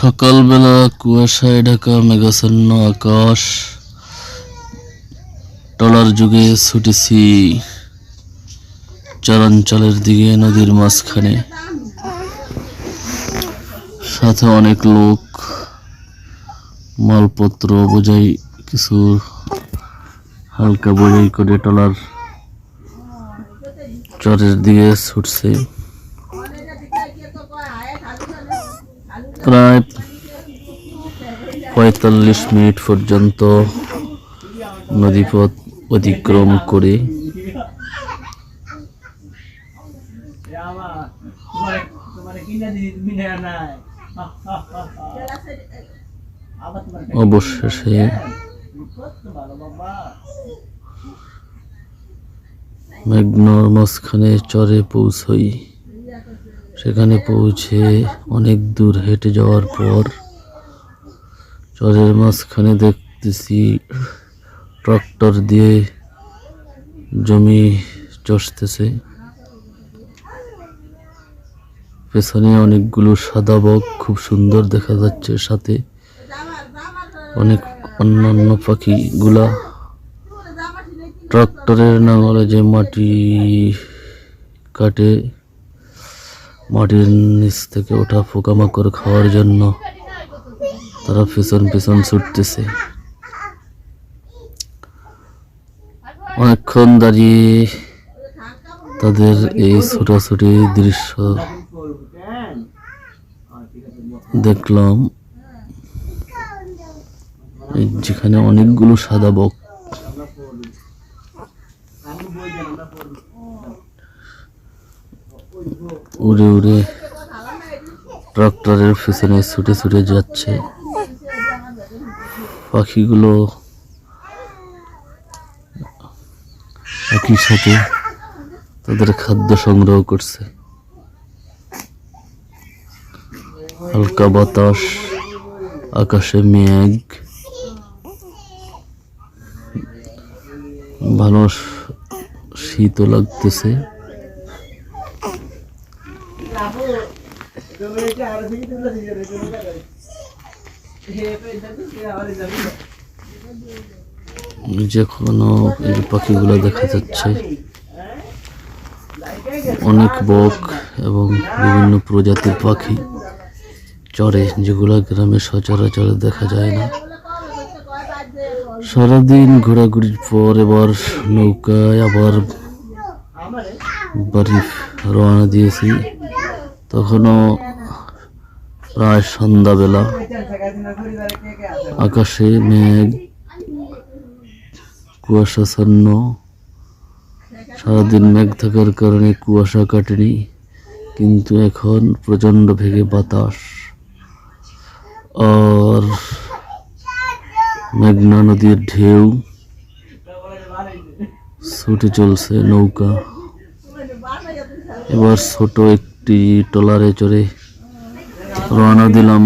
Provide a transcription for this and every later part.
সকালবেলা কুয়াশায় ঢাকা মেঘাচ্ছন্ন আকাশ। টলার যুগে ছুটেছি চরাঞ্চলের দিকে নদীর মাঝখানে। সাথে অনেক লোক, মালপত্র বোঝাই কিছু হালকা বোঝাই করে টলার চরের দিকে ছুটছে। প্রায় পঁয়তাল্লিশ মিনিট পর্যন্ত নদীপথ অতিক্রম করে অবশেষে মেঘনার মাঝখানে চরে পৌঁছই। সেখানে পৌঁছে অনেক দূর হেঁটে যাওয়ার পর চরের মাঝখানে দেখতেছি ট্রাক্টর দিয়ে জমি চষতেছে। পেছনে অনেকগুলো সাদা বক খুব সুন্দর দেখা যাচ্ছে সাথে। অনেক অন্যান্য পাখিগুলা। ট্রাক্টরের নাঙলে যে মাটি কাটে মাটির নিচ থেকে ওঠা পোকামাকড় খাওয়ার জন্য তারা পিছন পেছন ছুটতেছে। অনেকক্ষণ দাঁড়িয়ে তাদের এই ছোটাছুটি দৃশ্য দেখলাম। যেখানে অনেকগুলো সাদা বক উড়ে উড়ে ট্রাক্টরের পেছনে ছুটে ছুটে যাচ্ছে। পাখিগুলো একই সাথে তাদের খাদ্য সংগ্রহ করছে। হালকা বাতাস, আকাশে মেঘ। ভালো শীতও লাগতেছে। যে পাখিগুলো দেখা যাচ্ছে। অনেক বক এবং বিভিন্ন প্রজাতির পাখি চড়ে, যেগুলো গ্রামে সচরাচর দেখা যায় না। সারাদিন ঘোরাঘুরির পর এবার নৌকায় আবার বাড়ি রওনা দিয়েছি। তখনও প্রায় সন্ধ্যাবেলা। আকাশে মেঘ কুয়াশাচ্ছন্ন সারাদিন মেঘ থাকার কারণে কুয়াশা কাটেনি, কিন্তু এখন প্রচণ্ড ভেগে বাতাস। আর মেঘনা নদীর ঢেউ ছুটে চলছে নৌকা। এবার ছোট একটি ট্রলারে চড়ে রওনা দিলাম।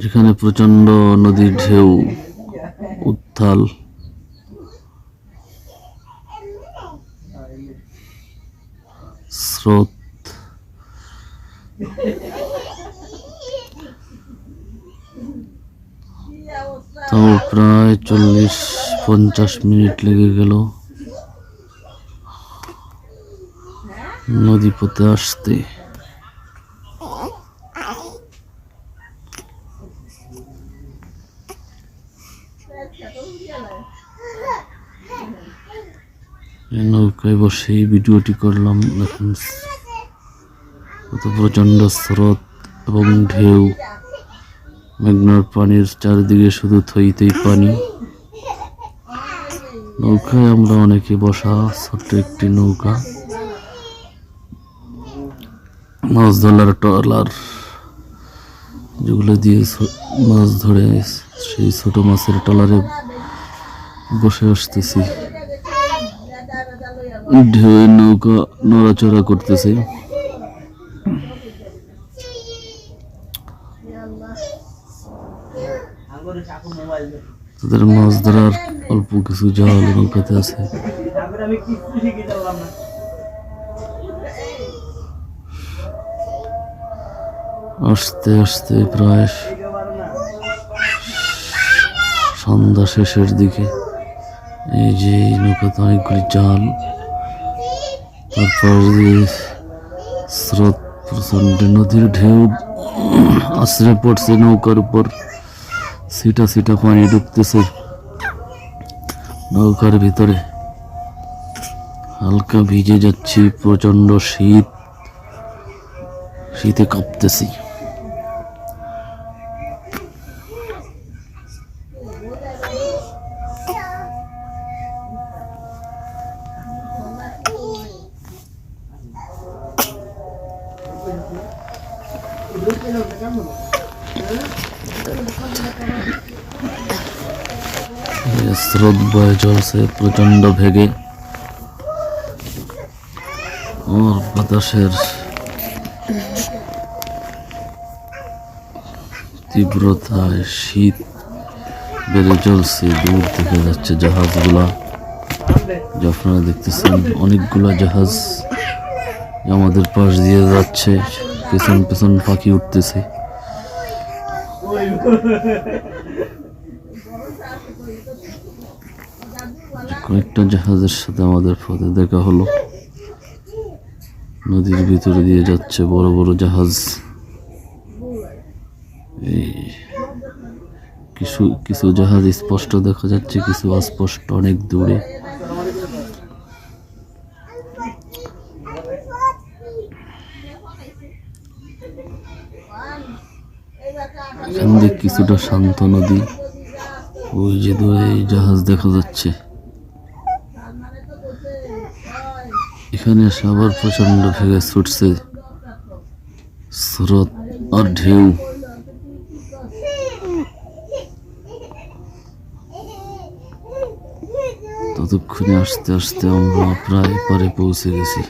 যেখানে প্রচণ্ড নদীর ঢেউ উত্থাল স্রোত। তাও প্রায় চল্লিশ পঞ্চাশ মিনিট লেগে গেল। নদী পথে আসতে নৌকায় বসে ভিডিওটি করলাম। দেখুন, কত প্রচণ্ড স্রোত এবং ঢেউ। মেঘনার পানির চারিদিকে শুধু থই থই পানি। নৌকায় আমরা অনেকে বসা, ছোট্ট একটি নৌকা। মাছ ধরার ট্রলার যেগুলো দিয়ে মাছ ধরে সেই ছোট মাছের ট্রলারে বসে আসতেছি। ঢেউয়ের নৌকা নড়াচড়া করতেছে। তাদের মাছ ধরার অল্প কিছু জাল নৌকাতে আছে। আস্তে আস্তে প্রায় সন্ধ্যা শেষের দিকে। এই যে নৌকাতে অনেকগুলি জাল। তারপর স্রোত প্রচণ্ড নদীর ঢেউ আশ্রে পড়ছে নৌকার উপর। সিটা সিটা পানি ঢুকতেছে নৌকার ভিতরে। হালকা ভিজে যাচ্ছি প্রচণ্ড শীত। শীতে কাঁপতেছি। স্রোত বয়ে চলছে প্রচণ্ড ভেগে। ওর বাতাসের তীব্রতায় শীত বেড়ে চলছে দূর থেকে যাচ্ছে জাহাজগুলা। যে আপনারা দেখতেছেন, অনেকগুলো জাহাজ আমাদের পাশ দিয়ে যাচ্ছে। পেছন পেছন পাখি উঠতেছে। কয়েকটা জাহাজের সাথে আমাদের পথে দেখা হলো। নদীর ভিতরে দিয়ে যাচ্ছে বড় বড় জাহাজ। এই কিছু কিছু জাহাজ স্পষ্ট দেখা যাচ্ছে, কিছু অস্পষ্ট, অনেক দূরে। এখান দিয়ে কিছুটা শান্ত নদী। ওই যে দূরে জাহাজ দেখা যাচ্ছে। এখানে এসে আবার প্রচণ্ড ভেগে ছুটছে। স্রোত আর ঢেউ। ততক্ষণে আসতে আসতে আমরা প্রায় পারে পৌঁছে গেছি।